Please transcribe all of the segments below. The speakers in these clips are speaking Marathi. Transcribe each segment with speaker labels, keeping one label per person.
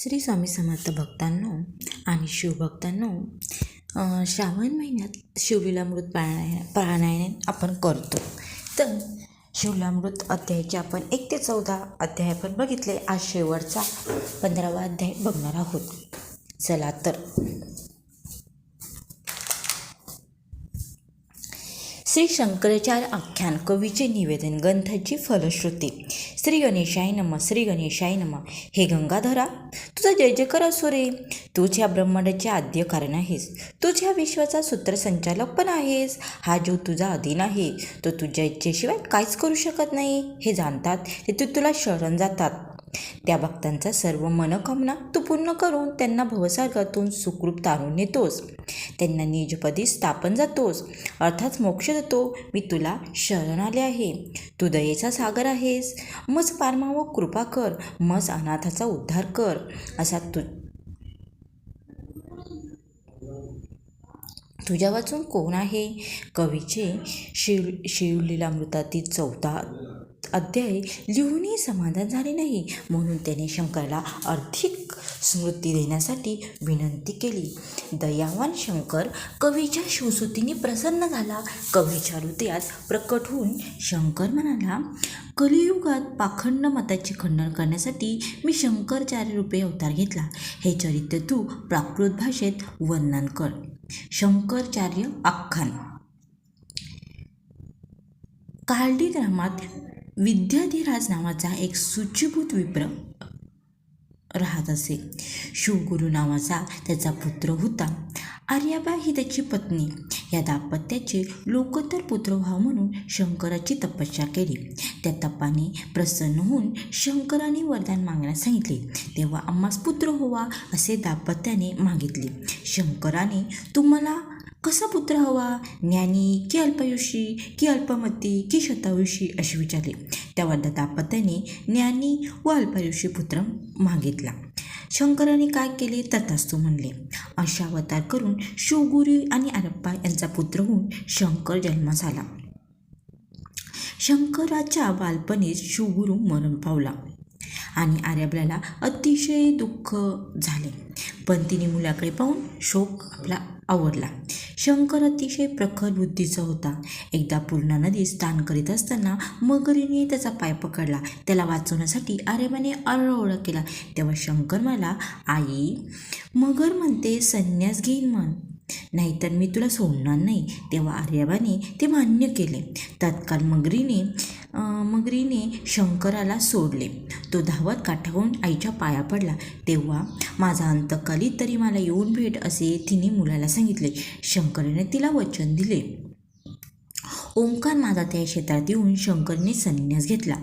Speaker 1: श्री स्वामी समर्थ भक्तांनो आणि शिवभक्तांनो श्रावण महिन्यात शिवलीलामृत प्राणाय पारायण आपण करतो. तर शिवलामृत अध्यायाचे आपण एक ते चौदा अध्याय आपण बघितले. आज शेवटचा पंधरावा अध्याय बघणार आहोत. चला तर. श्री शंकराचार्य आख्यान कवीचे निवेदन ग्रंथाची फलश्रुती. श्री गणेशाय नम श्री गणेशाय नम. हे गंगाधरा तुझा जय जयकार असो रे तूच या ब्रह्मांडाचे आद्य कारण आहेस तूच ह्या विश्वाचा सूत्रसंचालक पण आहेस हा जीव तुझा अधीन आहे. तो तुझ्या इच्छेशिवाय काहीच करू शकत नाही. हे जाणतात ते तू तुला शरण जातात. त्या भक्तांचा सर्व मनोकामना तू पूर्ण करून त्यांना भवसागरातून सुखरूप तारून नेतोस. त्यांना निजपदी स्थापन जातोस. अर्थात मोक्ष देतो. मी तुला शरण आले आहे. तू दयेचा सागर आहेस. मज पारमाव कृपा कर. मज अनाथाचा उद्धार कर. असा तू तुझ्या वाचून कोण आहे? कवीचे शिव शिवलीलामृतातील चौथा अध्याय लिहूनही समाधान झाले नाही. म्हणून त्याने शंकराला अधिक स्मृती देण्यासाठी विनंती केली. दयावान शंकर कवीच्या शिवसुतीने प्रसन्न झाला. कवीच्या हृदयात प्रकट होऊन शंकर म्हणाला कलियुगात पाखंड मताचे खंडन करण्यासाठी मी शंकराचार्य रूपे अवतार घेतला. हे चरित्र तू प्राकृत भाषेत वर्णन कर. शंकराचार्य आख्यान. कार्डी ग्रामात विद्याधिराज नावाचा एक सूचीभूत विप्र राहत असे. शिवगुरू नावाचा त्याचा पुत्र होता. आर्याबा ही त्याची पत्नी. या दाम्पत्याचे लोकोत्तर पुत्र व्हा म्हणून शंकराची तपस्या केली. त्या तपाने प्रसन्न होऊन शंकराने वरदान मागण्यास सांगितले. तेव्हा आम्हास पुत्र होवा असे दाम्पत्याने मागितले. शंकराने तुम्हाला कसा पुत्र हवा? ज्ञानी की अल्पायुषी की अल्पमती की शतायुषी असे विचारले. तेव्हा दाम्पत्याने ज्ञानी व अल्पायुषी पुत्र मागितला. शंकराने काय केले? तथास्तू म्हणले अशावतार करून शिवगुरी आणि अरप्पा यांचा पुत्र होऊन शंकर जन्मास आला शंकराच्या बालपणीत शिवगुरू मरण पावला. आणि आर्यबलाला अतिशय दुःख झाले. पण तिने मुलाकडे पाहून शोक आपला आवडला शंकर अतिशय प्रखर बुद्धीचा होता. एकदा पूर्णा नदीत स्नान करीत असताना मगरीने त्याचा पाय पकडला. त्याला वाचवण्यासाठी आर्यबाने आरडाओरडा केला. तेव्हा शंकर मला आई मगर म्हणते संन्यास घेईन म्हण. नाहीतर मी तुला सोडणार नाही. तेव्हा आर्यबाने ते मान्य केले. तत्काळ मगरीने मगरीने शंकराला सोडले. तो धावत काठावून आईच्या पाया पडला. तेव्हा माझा अंतकाली तरी मला येऊन भेट असे तिने मुलाला सांगितले. शंकराने तिला वचन दिले. ओंकार माझा त्या क्षेत्रात येऊन शंकरने संन्यास घेतला.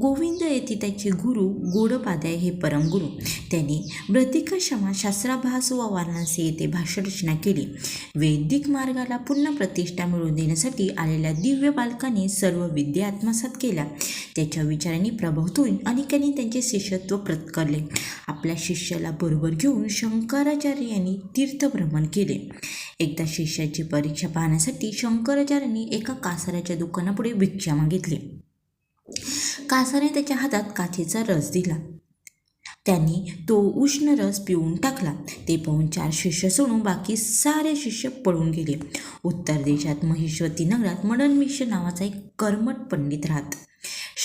Speaker 1: गोविंद येथे त्याचे गुरु गोडपाद्याय हे परमगुरू. त्यांनी ब्रतिका शास्त्राभास व वाराणसी येथे भाष्यरचना केली. वैदिक मार्गाला पुन्हा प्रतिष्ठा मिळवून देण्यासाठी आलेल्या दिव्य बालकाने सर्व विद्या आत्मसात केल्या. त्याच्या विचारांनी प्रभावित होऊन अनेकांनी त्यांचे शिष्यत्व पत्करले. आपल्या शिष्याला बरोबर घेऊन शंकराचार्य यांनी तीर्थभ्रमण केले. एकदा शिष्याची परीक्षा पाहण्यासाठी शंकराचार्यांनी एका कासाऱ्याच्या दुकानापुढे भिक्षा मागितली कासाने त्याच्या हातात काचेचा रस दिला. त्यांनी तो उष्ण रस पिऊन टाकला. ते पाहून चार शिष्य सोडून बाकी सारे शिष्य पळून गेले. उत्तर देशात महेश्वती नगरात मडन मिश्र नावाचा एक कर्मट पंडित राहत.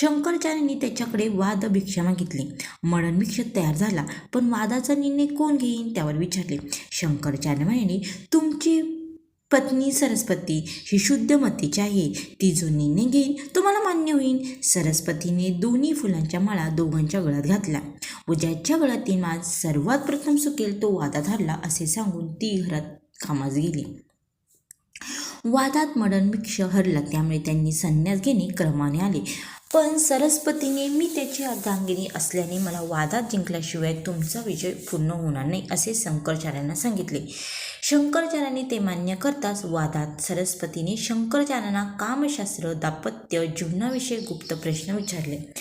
Speaker 1: शंकराचार्यांनी त्याच्याकडे वाद भिक्षा मागितली. मरण भिक्ष तयार झाला पण वादाचा निर्णय कोण घेईन त्यावर विचारले. शंकराचार्य म्हणाले तुमची पत्नी सरस्वती ही शुद्ध मतीची आहे. ती जो निर्णय घेईन तो मला मान्य होईल सरस्वतीने दोन्ही फुलांच्या माळा दोघांच्या गळ्यात घातल्या. व ज्याच्या गळ्यात ती माज सर्वात प्रथम सुकेल तो वादात हरला असे सांगून ती घरात कामास गेली. वादात मडनमिक्ष हरला त्यामुळे त्यांनी संन्यास घेणे क्रमाने आले. पण सरस्वतीने मी त्याची अर्धांगिनी असल्याने मला वादात जिंकल्याशिवाय तुमचा विजय पूर्ण होणार नाही असे शंकराचार्यांना सांगितले. शंकराचार्यांनी ते मान्य करताच वादात सरस्वतीने शंकराचार्यांना कामशास्त्र दाम्पत्य जीवनाविषयी गुप्त प्रश्न विचारले.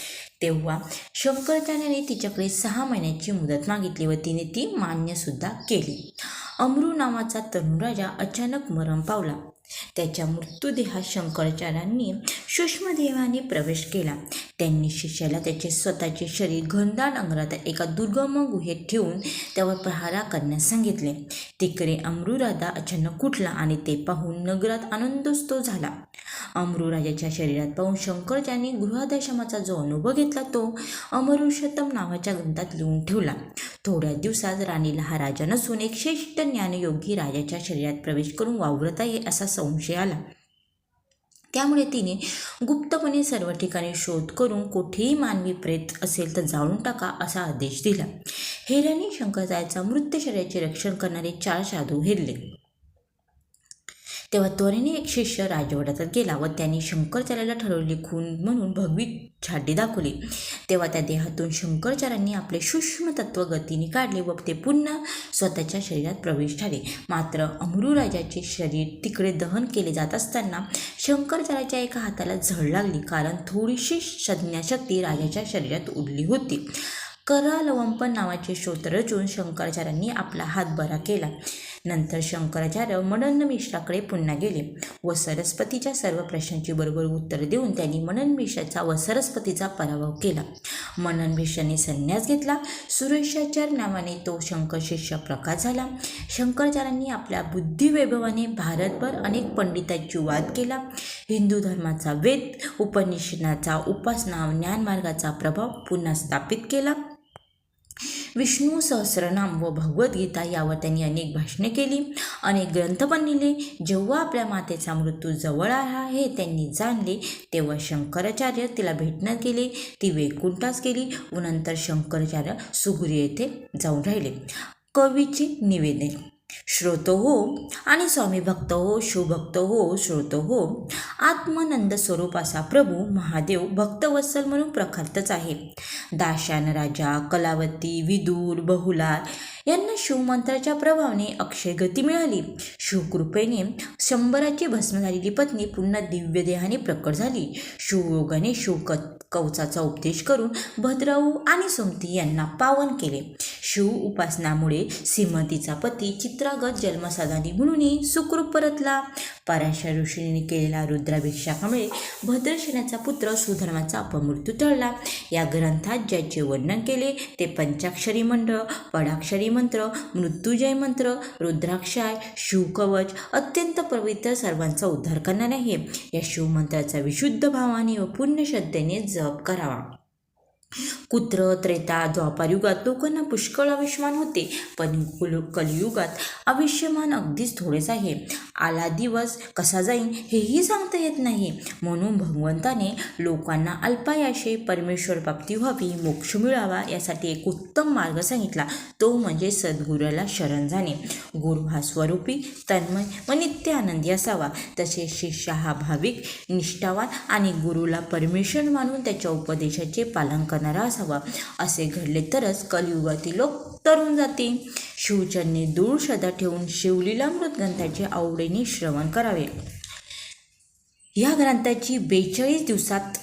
Speaker 1: तेव्हा शंकराचार्याने तिच्याकडे सहा महिन्याची मुदत मागितली व तिने ती मान्यसुद्धा केली. अमरू नावाचा तरुण राजा अचानक मरण पावला. त्याच्या मृत्यूदेहात शंकराचार्यांनी सूक्ष्मदेवाने प्रवेश केला. त्यांनी शिष्याला त्याचे स्वतःचे शरीर घनदाट अंगरात एका दुर्गम गुहेत ठेवून त्यावर प्रहारा करण्यास सांगितले. तिकडे अमरुराधा अचानक उठला आणि ते पाहून नगरात आनंदोत्सव झाला. अमरुराजाच्या शरीरात पाहून शंकरजांनी गृहादशमाचा जो अनुभव घेतला तो अमरुषतम नावाच्या ग्रंथात लिहून ठेवला. थोड्या दिवसात राणीला हा राजा नसून एक श्रेष्ठ ज्ञानयोगी राजाच्या शरीरात प्रवेश करून वावरता येईल असा संशय आला. त्यामुळे तिने गुप्तपणे सर्व ठिकाणी शोध करून कुठेही मानवी प्रेत असेल तर जाळून टाका असा आदेश दिला. हेराने शंकरजायचा मृत शरीराचे रक्षण करणारे चार साधू हेरले. तेव्हा त्वरेने एक शिष्य राजवड्यातच गेला व त्यांनी शंकरचार्याला ठरवली खून म्हणून भगवी छाटी दाखवली. तेव्हा त्या देहातून शंकराचार्यांनी आपले सूक्ष्म तत्व गतीने काढले व ते पुन्हा स्वतःच्या शरीरात प्रवेश झाले. मात्र अमरुराजाचे शरीर तिकडे दहन केले जात असताना शंकरचार्याच्या एका हाताला झळ लागली कारण थोडीशी संज्ञाशक्ती राजाच्या शरीरात उडली होती. करालवंपन नावाचे शोध रचून शंकराचार्यांनी आपला हात बरा केला. नंतर शंकराचार्य मनन मिश्राकडे पुन्हा गेले व सरस्वतीच्या सर्व प्रश्नांची बरोबर उत्तर देऊन त्यांनी मनन मिश्राचा व सरस्वतीचा पराभव केला. मनन मिश्राने संन्यास घेतला. सुरेशाचार्य नावाने तो शंकर शिष्य प्रकाश झाला. शंकराचार्यांनी आपल्या बुद्धिवैभवाने भारतभर अनेक पंडितांची वाद केला. हिंदू धर्माचा वेद उपनिषदाचा उपासना ज्ञानमार्गाचा प्रभाव पुन्हा स्थापित केला. विष्णू सहस्रनाम व भगवद्गीता यावर त्यांनी अनेक भाषणे केली अनेक ग्रंथ पण लिहिले. जेव्हा आपल्या मातेचा मृत्यू जवळ आला हे त्यांनी जाणले तेव्हा शंकराचार्य तिला भेटण्यात गेले. ती वेकुंठास गेली व नंतर शंकराचार्य सुगुरी येथे जाऊन राहिले. कवीचे निवेदन श्रोतो हो आणि स्वामी भक्त हो शिवभक्त हो श्रोतो हो आत्मानंद स्वरूप असा प्रभू महादेव भक्तवत्सल म्हणून प्रख्यातच आहे. दाशान राजा कलावती विदूर बहुला यांना शिवमंत्राच्या प्रभावाने अक्षय गती मिळाली. शिवकृपेने शंभराची भस्म झालेली पत्नी पुन्हा दिव्य देहाने प्रकट झाली. शिवयोगाने शिवक कवचाचा उपदेश करून भद्राऊ आणि सोमती यांना पावन केले. शिव उपासनामुळे श्रीमतीचा पती चित्रागत जन्मसाधानी म्हणूनही सुखरूप परतला. पराशर ऋषींनी रुद्र रुद्राभिषेकामुळे भद्रसेनाचा पुत्र सुधर्माचा अपमृत्यू टळला. या ग्रंथात ज्याचे वर्णन केले ते पंचाक्षरी मंत्र पडाक्षरी मंत्र मृत्युजय मंत्र रुद्राक्षाय शिवकवच अत्यंत पवित्र सर्वांचा उद्धार करणारे आहे. या शिवमंत्राचा विशुद्ध भावाने व पुण्य श्रद्धेने जप करावा. कुत्र त्रेता द्वापारयुगात लोकांना पुष्कळ आयुष्यमान होते पण कुल कलियुगात आयुष्यमान अगदीच थोडेच आहे. आला दिवस कसा जाईन हेही सांगता येत नाही. म्हणून भगवंताने लोकांना अल्पायाशे परमेश्वर प्राप्ती व्हावी मोक्ष मिळावा यासाठी एक उत्तम मार्ग सांगितला. तो म्हणजे सद्गुरूला शरण जाणे. गुरु हा स्वरूपी तन्मय व नित्य आनंदी असावा. तसेच शिष्य हा भाविक निष्ठावान आणि गुरुला परमेश्वर मानून त्याच्या उपदेशाचे पालन करणारा असावा. असे घडले तरच कलियुगातील लोक तरुण जातील शिवचरणी दूर श्रद्धा ठेवून शिवलीला ग्रंथाचे आवडीने श्रवण करावे. या ग्रंथाची बेचाळीस दिवसात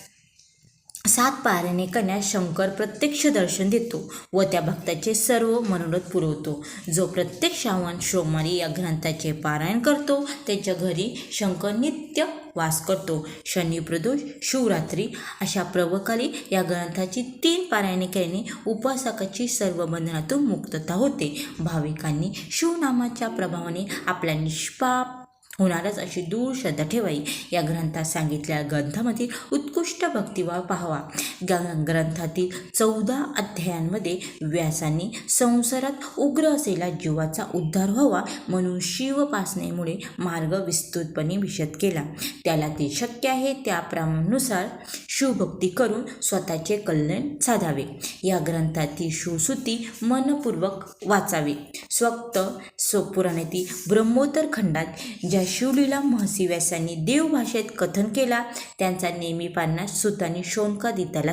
Speaker 1: सात पारायणे करण्यास शंकर प्रत्यक्ष दर्शन देतो व त्या भक्ताचे सर्व मनोरथ पुरवतो. जो प्रत्येक श्रावण सोमवारी या ग्रंथाचे पारायण करतो त्याच्या घरी शंकर नित्य वास करतो. शनिप्रदोष शिवरात्री अशा प्रवकाली या ग्रंथाची तीन पारायणे केल्याने उपासकाची सर्व बंधनातून मुक्तता होते. भाविकांनी शिवनामाच्या प्रभावाने आपल्या निष्पाप होणारच अशी दूर श्रद्धा ठेवावी. या ग्रंथात सांगितलेल्या ग्रंथामधील उत्कृष्ट भक्तिभाव पाहावा. ग ग्रंथातील चौदा अध्यायांमध्ये व्यासांनी संसारात उग्र असलेला जीवाचा उद्धार व्हावा म्हणून शिवपासनेमुळे मार्ग विस्तृतपणे विशद केला. त्याला ते शक्य आहे त्याप्रमाणानुसार शिवभक्ती करून स्वतःचे कल्याण साधावे. या ग्रंथातील शिवसुती मनपूर्वक वाचावी. स्वक्त स्वपुराणातील ब्रह्मोत्तर खंडात ज्या शिवलीला महसी व्यासांनी देवभाषेत कथन केला त्यांचा नेहमी पान्नास सुतांनी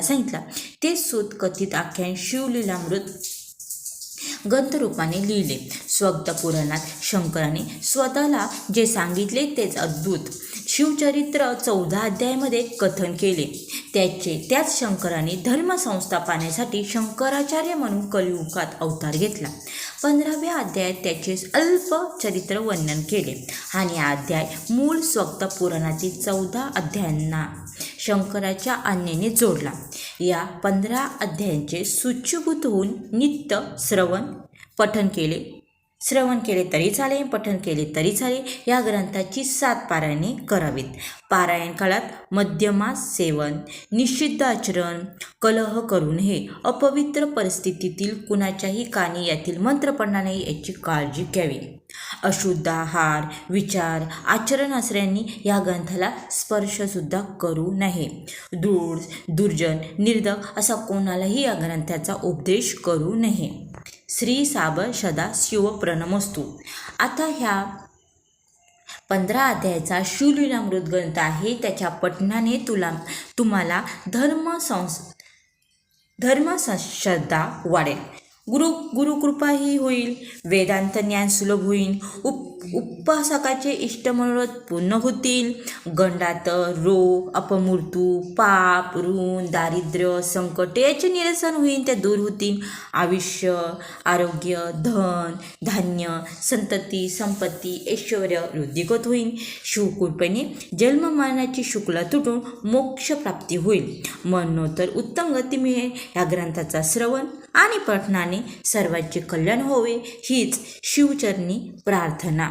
Speaker 1: शोनकादित्याला सांगितला. ते सूत कथित आख्यान शिवलीलामृत ग्रंथरूपाने लिहिले. स्वगत पुराणात शंकराने स्वतःला जे सांगितले तेच अद्भुत. शिवचरित्र चौदा अध्यायामध्ये कथन केले. त्याचे त्याच शंकराने धर्मसंस्थापनासाठी शंकराचार्य म्हणून कलियुगात अवतार घेतला. पंधराव्या अध्यायात त्याचे अल्प चरित्र वर्णन केले. आणि हा अध्याय मूळ स्वक्त पुराणातील चौदा अध्यायांना शंकराच्या आज्ञेने जोडला. या पंधरा अध्यायांचे सूच्यभूत होऊन नित्य श्रवण पठन केले. श्रवण केले तरी चालेल पठन केले तरी चालेल. या ग्रंथाची सात पारायणे करावीत. पारायण काळात मध्यमास सेवन निषिद्ध आचरण कलह करू नये अपवित्र परिस्थितीतील कुणाच्याही कानी यातील मंत्र पडणार नाही याची काळजी घ्यावी. अशुद्ध आहार विचार आचरण आश्रयांनी या ग्रंथाला स्पर्शसुद्धा करू नये. दूर दुर्जन निर्धक असा कोणालाही या ग्रंथाचा उपदेश करू नये. श्री साब सदा शिवप्रणमस्तू आता ह्या पंधरा अध्यायाचा शिवलीलामृत ग्रंथ आहे. त्याच्या पठणाने तुला तुम्हाला धर्म संस धर्मश्रद्धा वाढेल. गुरु गुरुकृपाही होईल. वेदांत ज्ञान सुलभ होईल. उप उपासकाचे इष्टमनोरथ पूर्ण होतील. गंडात रोग अपमृत्यू पाप ऋण दारिद्र्य संकट याचे निरसन होईल ते दूर होतील. आयुष्य आरोग्य धन धान्य संतती संपत्ती ऐश्वर वृद्धिगत होईल. शिवकृपेने जन्ममानाची शुक्ल तुटून मोक्षप्राप्ती होईल. मनोत्तर उत्तम गती मिळेल या ग्रंथाचा श्रवण आणि पठणाने सर्वांचे कल्याण होवे हीच शिवचरणी प्रार्थना.